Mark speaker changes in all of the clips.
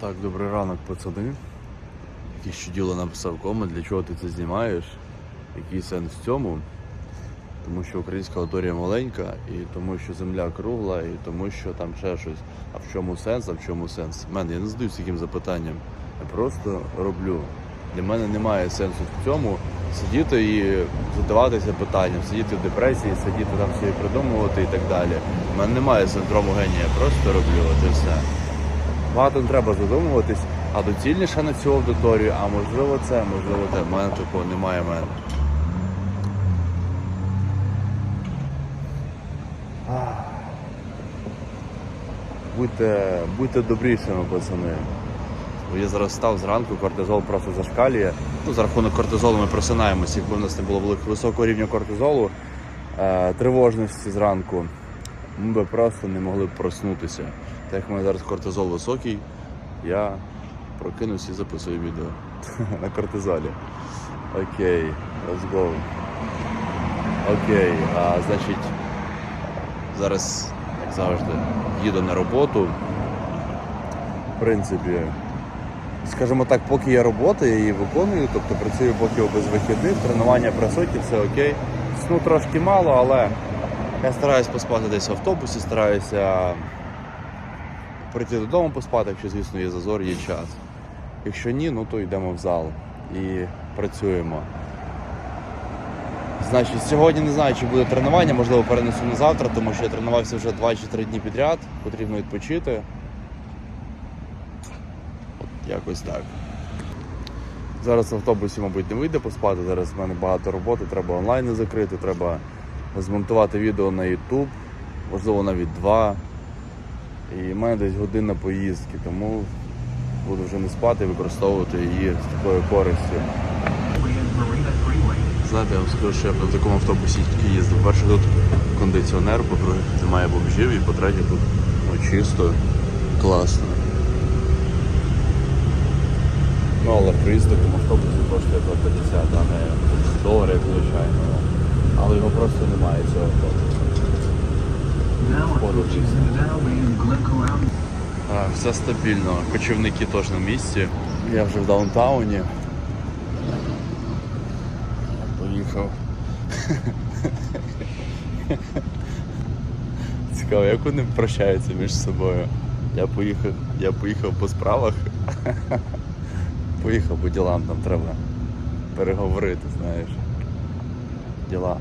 Speaker 1: Так, добрий ранок, пацани. Якийсь чуділо написав комент, для чого ти це знімаєш? Який сенс в цьому? Тому що українська аудиторія маленька, і тому що земля кругла, і тому що там ще щось. А в чому сенс, а в чому сенс? Мен, я не задаюся таким запитанням. Я просто роблю. Для мене немає сенсу в цьому сидіти і задаватися питанням, сидіти в депресії, сидіти там собі придумувати і так далі. У мене немає синдрому генія, я просто роблю, і все. Багато не треба задумуватись, а доцільніше на цю аудиторію, а можливо це, можливо те. У мене такого немає в мене. Будьте, будьте добрішими, пацани. Я зараз став зранку, кортизол просто зашкалює. Ну, за рахунок кортизолу ми просинаємося, якби в нас не було великого високого рівня кортизолу, е, тривожності зранку, ми би просто не могли б проснутися. Так як в мене зараз кортизол високий, я прокинусь і записую відео на кортизолі. Окей, let's go. Окей, а значить, зараз, як завжди, їду на роботу. В принципі, скажімо так, поки є робота, я її виконую, тобто працюю поки без вихідних, тренування присутні, все окей. Сну трошки мало, але я стараюсь поспати десь в автобусі, стараюся прийти додому поспати, якщо, звісно, є зазор, є час. Якщо ні, ну то йдемо в зал і працюємо. Значить, сьогодні не знаю, чи буде тренування, можливо, перенесу на завтра, тому що я тренувався вже 2 чи 3 дні підряд, потрібно відпочити. От якось так. Зараз в автобусі, мабуть, не вийде поспати. Зараз в мене багато роботи, треба онлайни закрити, треба змонтувати відео на YouTube, можливо, навіть два. І мене десь година поїздки, тому буду вже не спати використовувати її з такою користю. Знаєте, я вам скажу, що я на такому автобусі тільки їздив. Перше тут кондиціонер, по-друге, немає бомжів, і по-третє тут ну, чисто, класно. Ну, але проїзд в такому автобусі коштує по 50, а не долари, як звичайно. Але його просто немає цього автобусу. Поруч. Все стабільно. Кочівники теж на місці. Я вже в даунтауні. Поїхав. Цікаво, як вони прощаються між собою. Я поїхав, я поїхав по справах. Поїхав по ділам, там треба переговорити, знаєш. Діла.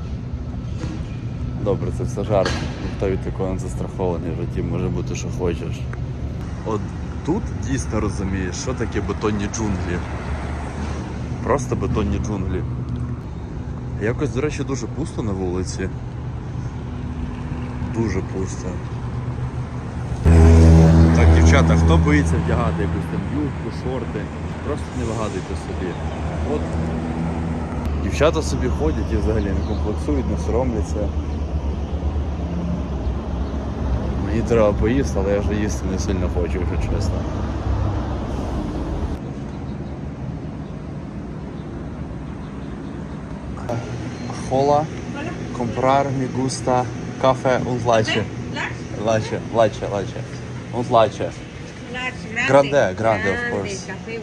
Speaker 1: Добре, це все жарт. Ніхто від такого не застрахований в житті, може бути, що хочеш. От тут дійсно розумієш, що таке бетонні джунглі. Просто бетонні джунглі. Якось, до речі, дуже пусто на вулиці. Дуже пусто. Так, дівчата, хто боїться вдягати якусь там юбку, шорти, просто не вигадуйте собі. От дівчата собі ходять і взагалі не комплексують, не соромляться. Мені треба поїсти, але я вже їсти не сильно хочу, якщо чесно. Hola, comprar me gusta café und leche. Leche, leche, leche. Und leche. Grande, grande, of course.
Speaker 2: Café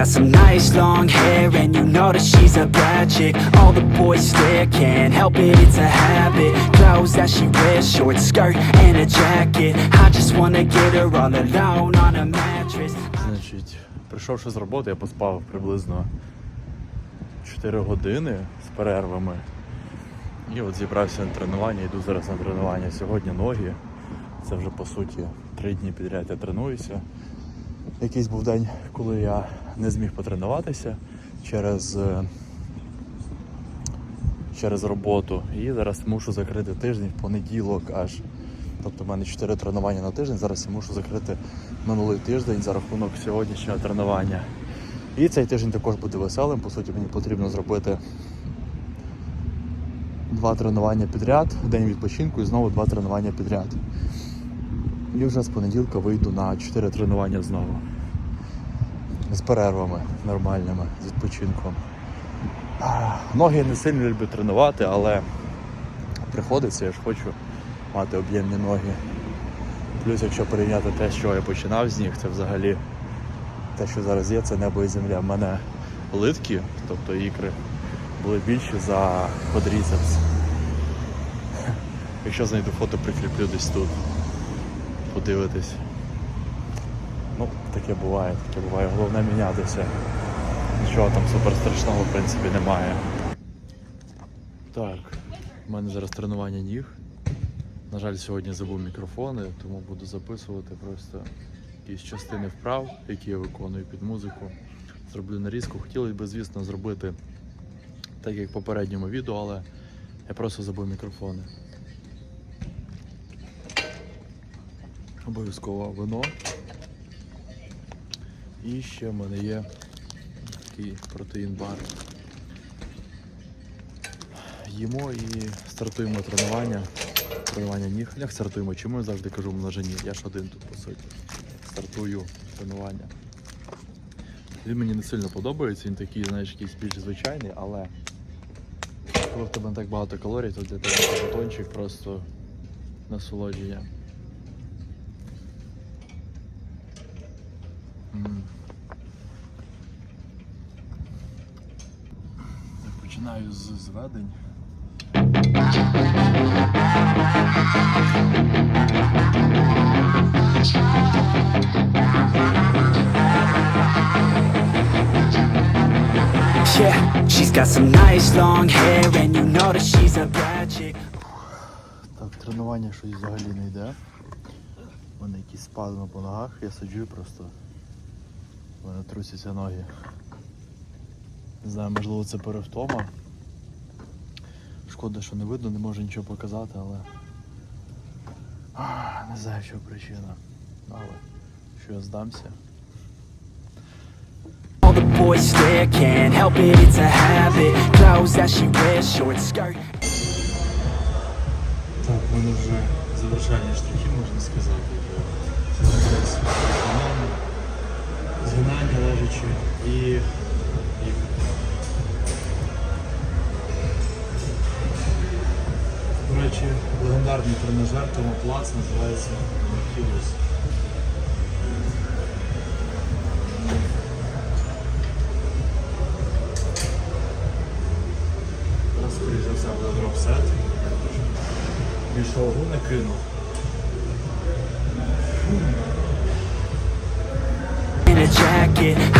Speaker 3: got some nice long hair And you know that she's a bad chick All the boys stare, can't help it, it's a habit Clothes that she wears, short skirt and a jacket I just wanna get her all alone on a mattress
Speaker 1: Значить, прийшовши з роботи, я поспав приблизно 4 години з перервами. І от зібрався на тренування, йду зараз на тренування. Сьогодні ноги. Це вже по суті три дні підряд я тренуюся. Якийсь був день, коли я не зміг потренуватися через, е, через роботу. І зараз мушу закрити тиждень в понеділок аж. Тобто в мене 4 тренування на тиждень. Зараз я мушу закрити минулий тиждень за рахунок сьогоднішнього тренування. І цей тиждень також буде веселим. По суті, мені потрібно зробити два тренування підряд, день відпочинку і знову два тренування підряд. І вже з понеділка вийду на 4 тренування знову.
Speaker 2: З перервами нормальними, з відпочинком. Ноги я не сильно люблю тренувати, але приходиться, я ж хочу мати об'ємні ноги. Плюс, якщо порівняти те, що я починав з них, це взагалі те, що зараз є, це небо і земля. В мене литки, тобто ікри, були більші за квадріцепс. Якщо знайду фото, прикріплю десь тут. Подивитись. Таке буває, таке буває. Головне мінятися. Нічого там супер страшного в принципі немає. Так, в мене зараз тренування ніг. На жаль, сьогодні забув мікрофони, тому буду записувати просто якісь частини вправ, які я виконую під музику. Зроблю нарізку. Хотілося б, звісно, зробити так, як в попередньому відео, але я просто забув мікрофони. Обов'язково вино. І ще в мене є такий протеїн-бар. Їмо і стартуємо тренування. Тренування ніг. Як стартуємо? Чому я завжди кажу множині? Я ж один тут по суті. Стартую тренування. Він мені не сильно подобається, він такий, знаєш, якийсь більш звичайний, але коли в тебе не так багато калорій, то для тебе батончик просто насолодження. М. Так, починаю з зведень.
Speaker 3: Yeah, she's got some nice long hair, and you know that she's a bad chick.
Speaker 2: Так, тренування щось взагалі не йде. У мене якісь спазми по ногах, я сиджу просто. У мене трусяться ноги. Не знаю, можливо це перевтома. Шкода, що не видно, не можу нічого показати, але. Не знаю, що причина. Але що я здамся. Так, в мене вже завершальні штрихи, можна сказати. Зараз згинання лежачи і. і... До речі, легендарний тренажер Тома Плац називається Хілус. Зараз, скоріш за все, буде дропсет. Більше вагу не кину.
Speaker 3: get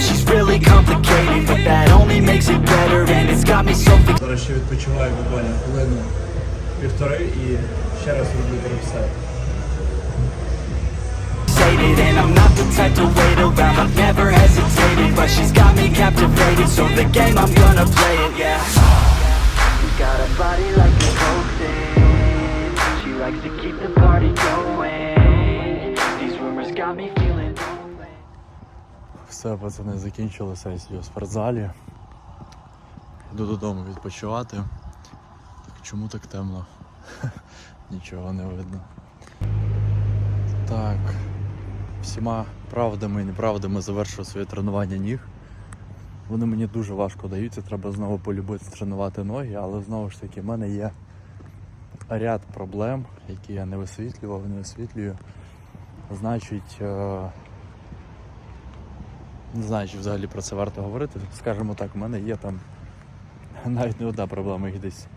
Speaker 3: she's really complicated But that only makes it better and it's got me so fixated
Speaker 2: Зараз ще відпочиваю буквально хвилину півтори і ще раз роблю дропсет.
Speaker 3: And I'm not the type to wait around, I've never hesitated But she's got me captivated, so the game I'm gonna play it, yeah You got a body like a coaxing She likes to keep the party going These rumors got me feeling lonely
Speaker 2: Все, пацани, закінчили сесію у спортзалі. Йду додому відпочивати. Так чому так темно? Нічого не видно. Так. Всіма правдами і неправдами завершив своє тренування ніг. Вони мені дуже важко даються, треба знову полюбити тренувати ноги, але знову ж таки в мене є ряд проблем, які я не висвітлював, не висвітлюю. Значить, е, не знаю, чи взагалі про це варто говорити. Скажімо так, в мене є там навіть не одна проблема, їх десь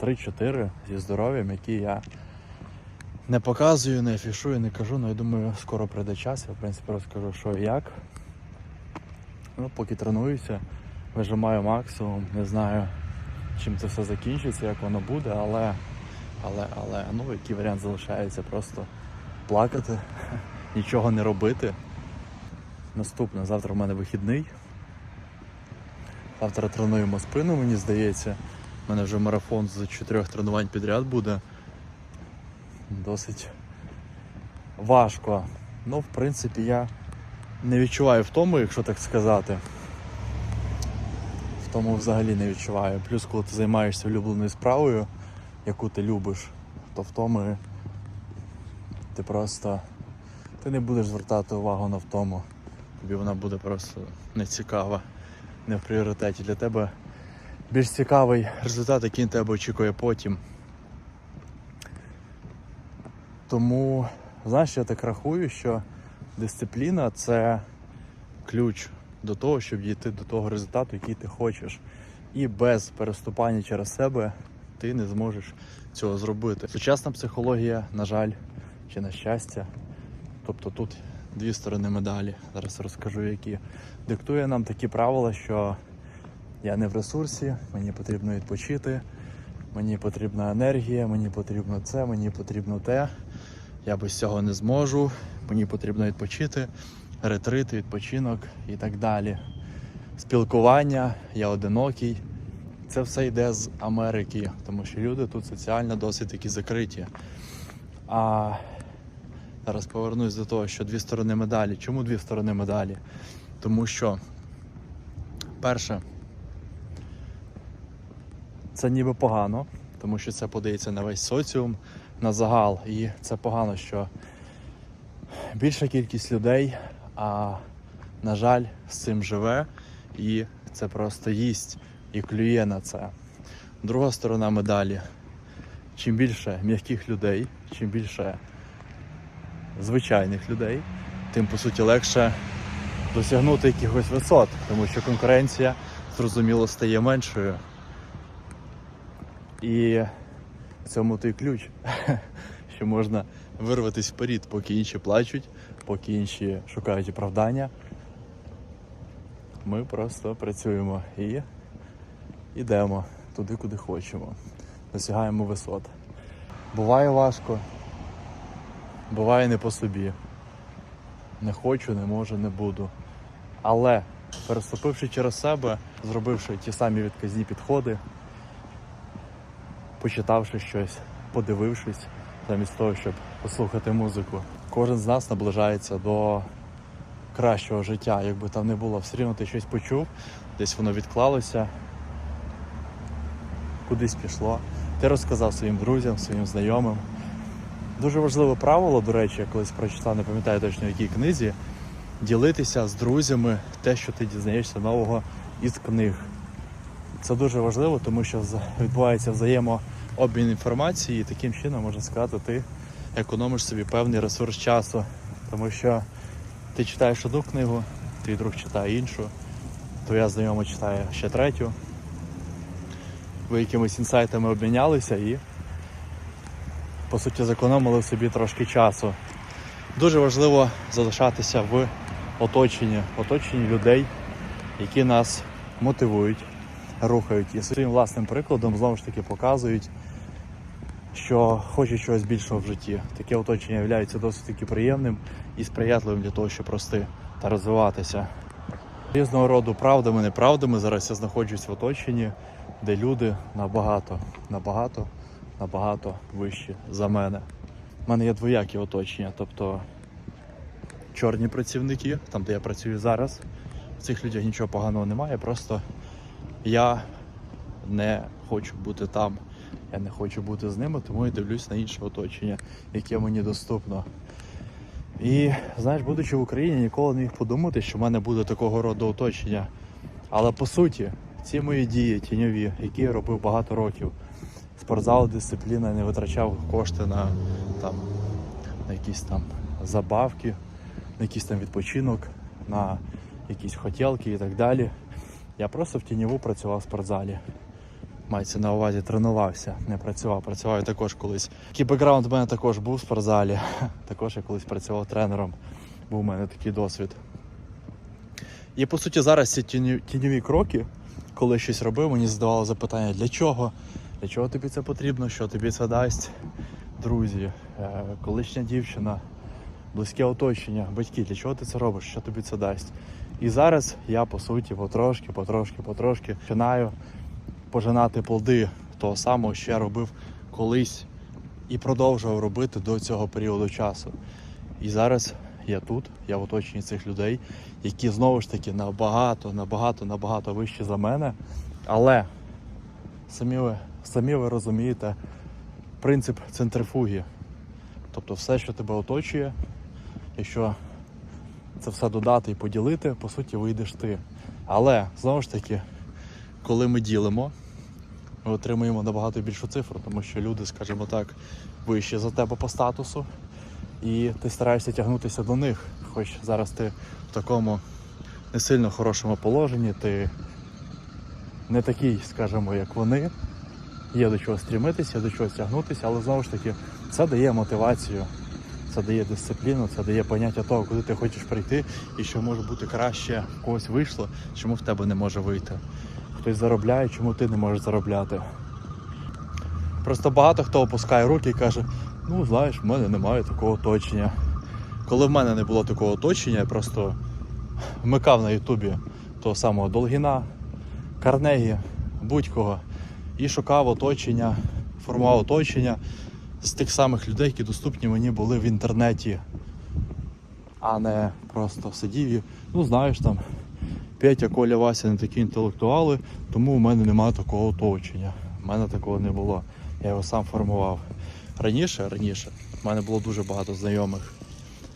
Speaker 2: 3-4 зі здоров'ям, які я не показую, не афішую, не кажу. Ну я думаю, скоро прийде час, я в принципі розкажу, що і як. Ну, поки тренуюся, вижимаю максимум, не знаю, чим це все закінчиться, як воно буде, але, але, але, ну, який варіант залишається просто плакати, нічого не робити. Наступне. Завтра в мене вихідний. Завтра тренуємо спину, мені здається. У мене вже марафон з чотирьох тренувань підряд буде. Досить важко. Ну, в принципі, я не відчуваю втому, якщо так сказати. Втому взагалі не відчуваю. Плюс, коли ти займаєшся улюбленою справою, яку ти любиш, то втоми ти просто ти не будеш звертати увагу на втому. Тобі вона буде просто нецікава, не в пріоритеті. Для тебе більш цікавий результат, який на тебе очікує потім. Тому, знаєш, я так рахую, що дисципліна це ключ до того, щоб дійти до того результату, який ти хочеш. І без переступання через себе ти не зможеш цього зробити. Сучасна психологія, на жаль, чи на щастя, тобто тут дві сторони медалі. Зараз розкажу, які диктує нам такі правила, що я не в ресурсі, мені потрібно відпочити, мені потрібна енергія, мені потрібно це, мені потрібно те. Я без цього не зможу, мені потрібно відпочити, ретрит, відпочинок і так далі. Спілкування, я одинокий. Це все йде з Америки, тому що люди тут соціально досить такі закриті. А зараз повернусь до того, що дві сторони медалі. Чому дві сторони медалі? Тому що, перше, це ніби погано, тому що це подається на весь соціум, на загал. І це погано, що більша кількість людей, а на жаль, з цим живе і це просто їсть і клює на це. Друга сторона медалі. Чим більше м'яких людей, чим більше звичайних людей, тим по суті легше досягнути якихось висот, тому що конкуренція зрозуміло стає меншою. І в цьому той ключ, що можна вирватися вперед, поки інші плачуть, поки інші шукають оправдання. Ми просто працюємо і йдемо туди, куди хочемо. Досягаємо висот. Буває важко, буває не по собі. Не хочу, не можу, не буду. Але переступивши через себе, зробивши ті самі відказні підходи, почитавши щось, подивившись, замість того, щоб послухати музику, кожен з нас наближається до кращого життя. Якби там не було, все рівно ти щось почув, десь воно відклалося, кудись пішло. Ти розказав своїм друзям, своїм знайомим. Дуже важливе правило, до речі, я колись прочитав, не пам'ятаю точно в якій книзі, ділитися з друзями те, що ти дізнаєшся нового із книг. Це дуже важливо, тому що відбувається взаємообмін інформації, і таким чином, можна сказати, ти економиш собі певний ресурс часу. Тому що ти читаєш одну книгу, твій друг читає іншу, твоя знайома читає ще третю. Ви якимись інсайтами обмінялися і, по суті, зекономили собі трошки часу. Дуже важливо залишатися в оточенні, оточенні людей, які нас мотивують, рухають і своїм власним прикладом знову ж таки показують, що хочуть чогось більшого в житті. Таке оточення є досить таки приємним і сприятливим для того, щоб рости та розвиватися. Різного роду правдами, неправдами зараз я знаходжусь в оточенні, де люди набагато, набагато, набагато вищі за мене. У мене є двоякі оточення, тобто чорні працівники, там де я працюю зараз. В цих людях нічого поганого немає, просто я не хочу бути там. Я не хочу бути з ними, тому я дивлюсь на інше оточення, яке мені доступно. І знаєш, будучи в Україні, ніколи не міг подумати, що в мене буде такого роду оточення. Але по суті, ці мої дії тіньові, які я робив багато років, спортзал, дисципліна, не витрачав кошти на, там, на якісь там забавки, на якийсь там відпочинок, на якісь хотілки і так далі. Я просто в тіньову працював в спортзалі. Мається на увазі тренувався, не працював. Працював я також колись. Такий у мене також був в спортзалі. Також я колись працював тренером. Був у мене такий досвід. І по суті зараз ці тіньові кроки, коли щось робив, мені задавало запитання, для чого? Для чого тобі це потрібно, що тобі це дасть? Друзі, е, колишня дівчина, близьке оточення, батьки, для чого ти це робиш, що тобі це дасть. І зараз я по суті потрошки, потрошки, потрошки починаю пожинати плоди того самого, що я робив колись і продовжував робити до цього періоду часу. І зараз я тут, я в оточенні цих людей, які знову ж таки набагато, набагато, набагато вищі за мене. Але самі ви, самі ви розумієте принцип центрифуги. Тобто все, що тебе оточує, якщо це все додати і поділити, по суті, вийдеш ти. Але знову ж таки, коли ми ділимо, ми отримуємо набагато більшу цифру, тому що люди, скажімо так, вищі за тебе по статусу, і ти стараєшся тягнутися до них. Хоч зараз ти в такому не сильно хорошому положенні, ти не такий, скажімо, як вони. Є до чого стрімитися, є до чого тягнутися, але знову ж таки це дає мотивацію, це дає дисципліну, це дає поняття того, куди ти хочеш прийти і що може бути краще, в когось вийшло, чому в тебе не може вийти. Хтось заробляє, чому ти не можеш заробляти. Просто багато хто опускає руки і каже: ну знаєш, в мене немає такого оточення. Коли в мене не було такого оточення, я просто вмикав на Ютубі того самого Долгіна, Карнегі, будь-кого і шукав оточення, формував оточення з тих самих людей, які доступні мені були в інтернеті, а не просто сидів ну знаєш там, Петя, Коля, Вася не такі інтелектуали, тому у мене немає такого оточення. У мене такого не було. Я його сам формував. Раніше, раніше, в мене було дуже багато знайомих.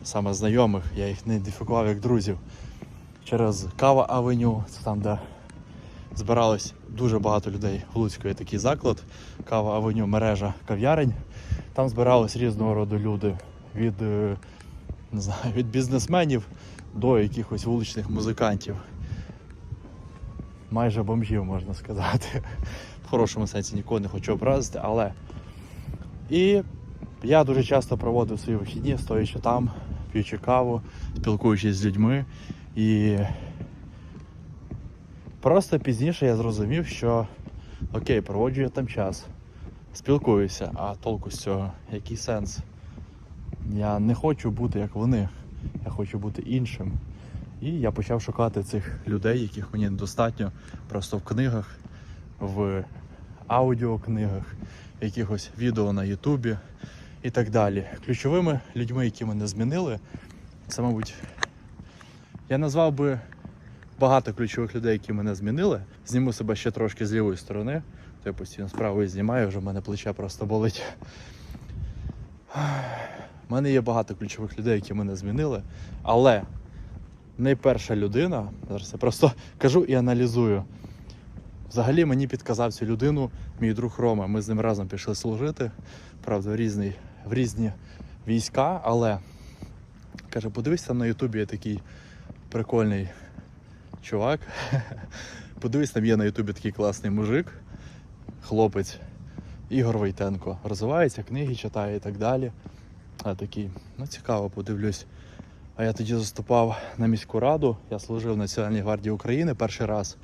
Speaker 2: Саме знайомих, я їх не ідентифікував як друзів. Через Кава Авеню, це там, де збиралось дуже багато людей. В Луцьку такий заклад, Кава Авеню, мережа кав'ярень. Там збирались різного роду люди від, е, не знаю, від бізнесменів до якихось вуличних музикантів. Майже бомжів, можна сказати. В хорошому сенсі нікого не хочу образити, але. І я дуже часто проводив свої вихідні, стоячи там, п'ючи каву, спілкуючись з людьми. І Просто пізніше я зрозумів, що окей, проводжу я там час, спілкуюся, а толку з цього, який сенс? Я не хочу бути як вони, я хочу бути іншим. І я почав шукати цих людей, яких мені достатньо просто в книгах, в аудіокнигах, якихось відео на Ютубі і так далі. Ключовими людьми, які мене змінили, це, мабуть, я назвав би багато ключових людей, які мене змінили. Зніму себе ще трошки з лівої сторони. То я постійно з правої знімаю, вже в мене плече просто болить. У мене є багато ключових людей, які мене змінили. Але найперша людина, зараз я просто кажу і аналізую. Взагалі мені підказав цю людину мій друг Рома. Ми з ним разом пішли служити, правда, в різні, в різні війська, але каже, подивись там на Ютубі є такий прикольний чувак. Подивись, там є на Ютубі такий класний мужик, хлопець Ігор Войтенко. Розвивається, книги читає і так далі. А такий, ну цікаво, подивлюсь. А я тоді заступав на міську раду. Я служив в Національній гвардії України перший раз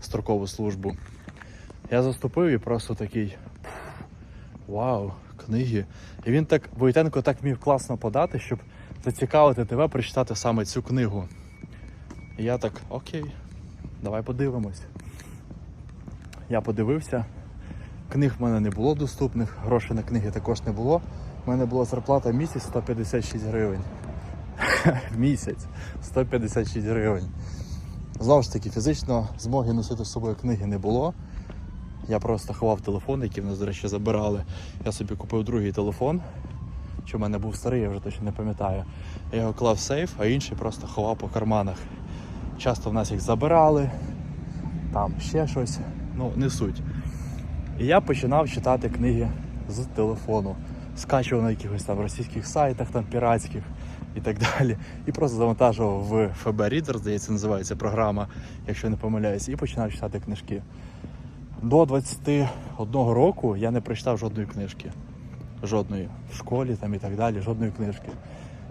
Speaker 2: строкову службу. Я заступив і просто такий. Вау, книги. І він так, Войтенко так вмів класно подати, щоб зацікавити тебе прочитати саме цю книгу. Я так, окей, давай подивимось. Я подивився, книг в мене не було доступних, грошей на книги також не було. У мене була зарплата місяць 156 гривень. Місяць 156 гривень. Знову ж таки, фізично змоги носити з собою книги не було. Я просто ховав телефон, який в нас, до речі, забирали. Я собі купив другий телефон. Чи в мене був старий, я вже точно не пам'ятаю. Я його клав в сейф, а інший просто ховав по карманах. Часто в нас їх забирали, там ще щось, ну не суть. І я починав читати книги з телефону, скачував на якихось там російських сайтах, там піратських і так далі. І просто завантажував в FB Reader, здається, називається програма, якщо не помиляюсь, і починав читати книжки. До 21 року я не прочитав жодної книжки. Жодної. В школі там і так далі, жодної книжки.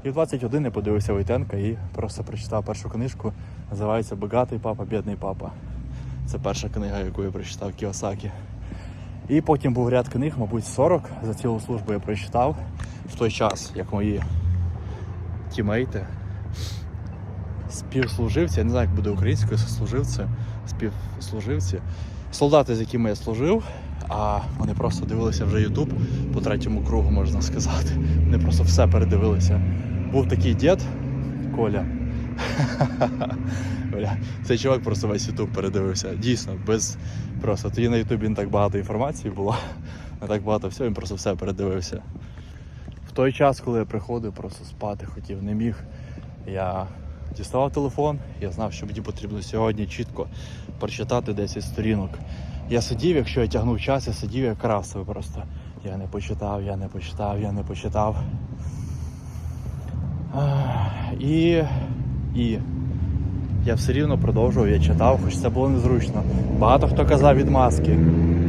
Speaker 2: І в 21 я подивився Войтенка і просто прочитав першу книжку. Називається Багатий папа, бідний папа. Це перша книга, яку я прочитав Кіосакі. І потім був ряд книг, мабуть, 40 за цілу службу я прочитав в той час, як мої тімейти, співслуживці, я не знаю, як буде українською сослуживці, співслуживці, солдати, з якими я служив, а вони просто дивилися вже Ютуб по третьому кругу, можна сказати. Вони просто все передивилися. Був такий дід Коля. Цей чувак просто весь Ютуб передивився. Дійсно, без просто тоді на Ютубі не так багато інформації було, не так багато всього, він просто все передивився. В той час, коли я приходив, просто спати хотів, не міг. Я діставав телефон, я знав, що мені потрібно сьогодні чітко прочитати 10 сторінок. Я сидів, якщо я тягнув час, я сидів як красив просто. Я не почитав, я не почитав, я не почитав. І, і я все рівно продовжував, я читав, хоч це було незручно. Багато хто казав від маски.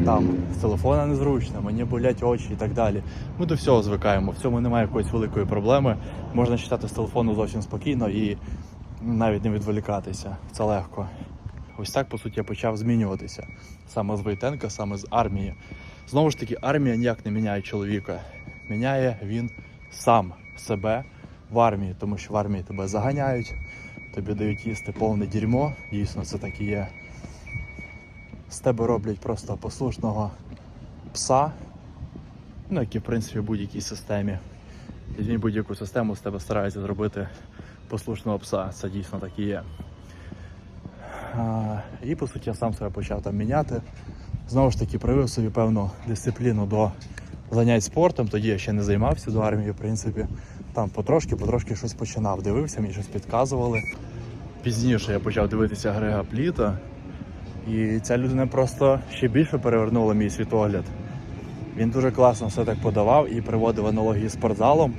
Speaker 2: Там з телефона незручно, мені болять очі і так далі. Ми до всього звикаємо, в цьому немає якоїсь великої проблеми. Можна читати з телефону зовсім спокійно і навіть не відволікатися. Це легко. Ось так, по суті, я почав змінюватися. Саме з Войтенка, саме з армії. Знову ж таки, армія ніяк не міняє чоловіка. Міняє він сам себе в армії, тому що в армії тебе заганяють, тобі дають їсти повне дерьмо. Дійсно, це так і є. З тебе роблять просто послушного пса, ну, як і в принципі в будь-якій системі. Візьміть будь-яку систему, з тебе стараються зробити послушного пса. Це дійсно так і є. А, і по суті я сам себе почав там міняти. Знову ж таки, привив собі певну дисципліну до занять спортом. Тоді я ще не займався до армії, в принципі. Там потрошки, потрошки щось починав. Дивився, мені щось підказували. Пізніше я почав дивитися Грега Пліта. І ця людина просто ще більше перевернула мій світогляд. Він дуже класно все так подавав і приводив аналогії з спортзалом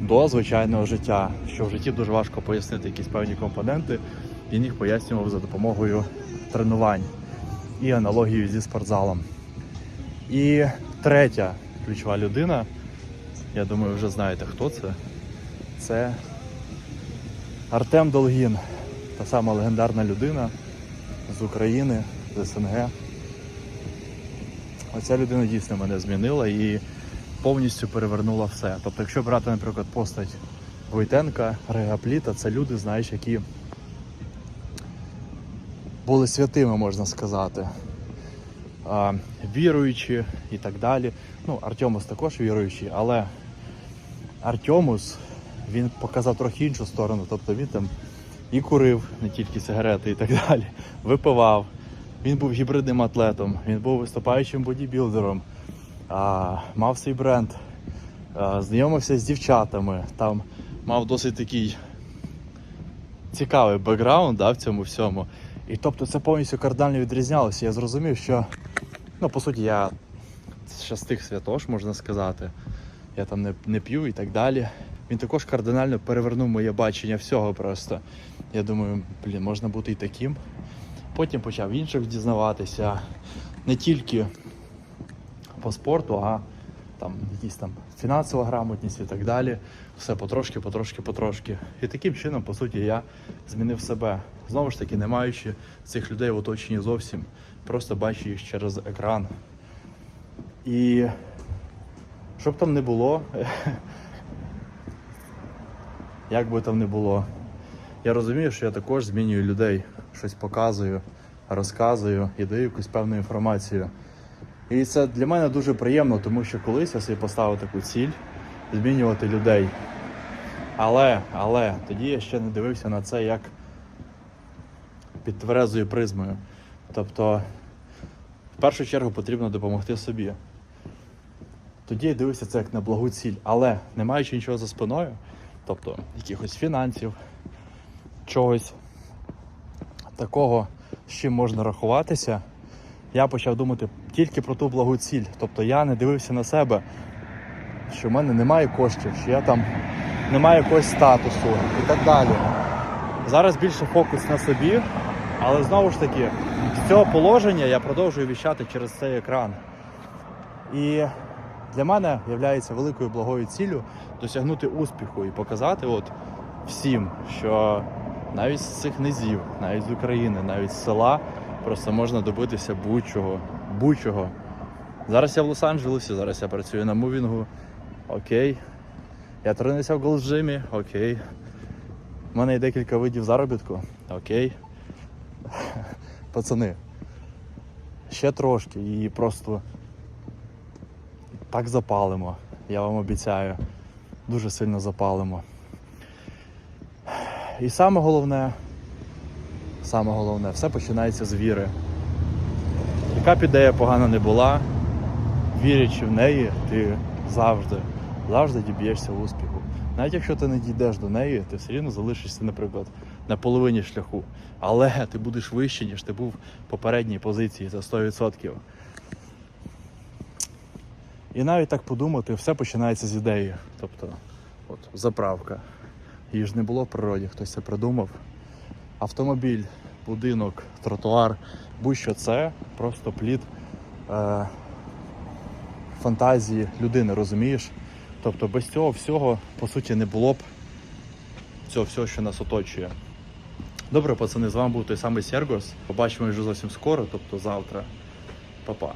Speaker 2: до звичайного життя, що в житті дуже важко пояснити якісь певні компоненти. Він їх пояснював за допомогою тренувань і аналогію зі спортзалом. І третя ключова людина, я думаю, вже знаєте, хто це. Це Артем Долгін, та сама легендарна людина з України, з СНГ. Оця людина дійсно мене змінила і повністю перевернула все. Тобто, якщо брати, наприклад, постать Войтенка, Регапліта, це люди, знаєш, які були святими, можна сказати. Віруючі і так далі. Ну, Артемус також віруючий, але Артемус він показав трохи іншу сторону. Тобто він там і курив, не тільки сигарети і так далі, випивав. Він був гібридним атлетом, він був виступаючим бодібілдером, а, мав свій бренд, а, знайомився з дівчатами, там мав досить такий цікавий бекграунд да, в цьому всьому. І тобто це повністю кардинально відрізнялося. Я зрозумів, що ну, по суті я ще з тих святош, можна сказати. Я там не, не п'ю і так далі. Він також кардинально перевернув моє бачення всього просто. Я думаю, блін, можна бути і таким. Потім почав інших дізнаватися. Не тільки по спорту, а там якісь там фінансова грамотність і так далі. Все потрошки, потрошки, потрошки. І таким чином, по суті, я змінив себе. Знову ж таки, не маючи цих людей в оточенні зовсім, просто бачу їх через екран. І щоб там не було, як би там не було, я розумію, що я також змінюю людей, щось показую, розказую і даю якусь певну інформацію. І це для мене дуже приємно, тому що колись я собі поставив таку ціль змінювати людей. Але, але тоді я ще не дивився на це як під тверезою призмою. Тобто, в першу чергу потрібно допомогти собі. Тоді я дивився це як на благу ціль, але не маючи нічого за спиною, тобто якихось фінансів, чогось такого, з чим можна рахуватися, я почав думати тільки про ту благу ціль. Тобто я не дивився на себе, що в мене немає коштів, що я там не маю якогось статусу і так далі. Зараз більше фокус на собі, але знову ж таки, з цього положення я продовжую віщати через цей екран. І для мене є великою благою ціллю досягнути успіху і показати от всім, що навіть з цих низів, навіть з України, навіть з села просто можна добитися будь-чого. Будь-чого. Зараз я в Лос-Анджелесі, зараз я працюю на мувінгу. Окей. Я тренуюся в голджимі, окей. У мене є декілька видів заробітку, окей. Пацани, ще трошки і просто так запалимо. Я вам обіцяю. Дуже сильно запалимо. І саме головне, саме головне, все починається з віри. Яка б ідея погана не була, вірячи в неї, ти завжди, завжди діб'єшся успіху. Навіть якщо ти не дійдеш до неї, ти все рівно залишишся, наприклад, на половині шляху. Але ти будеш вище, ніж ти був в попередній позиції за 100%. І навіть так подумати, все починається з ідеї. Тобто, от заправка. Її ж не було в природі, хтось це придумав. Автомобіль, будинок, тротуар, будь-що це просто плід е, фантазії людини, розумієш? Тобто без цього всього, по суті, не було б цього всього, що нас оточує. Добре, пацани, з вами був той самий Сергос. Побачимо вже зовсім скоро, тобто завтра. Па-па.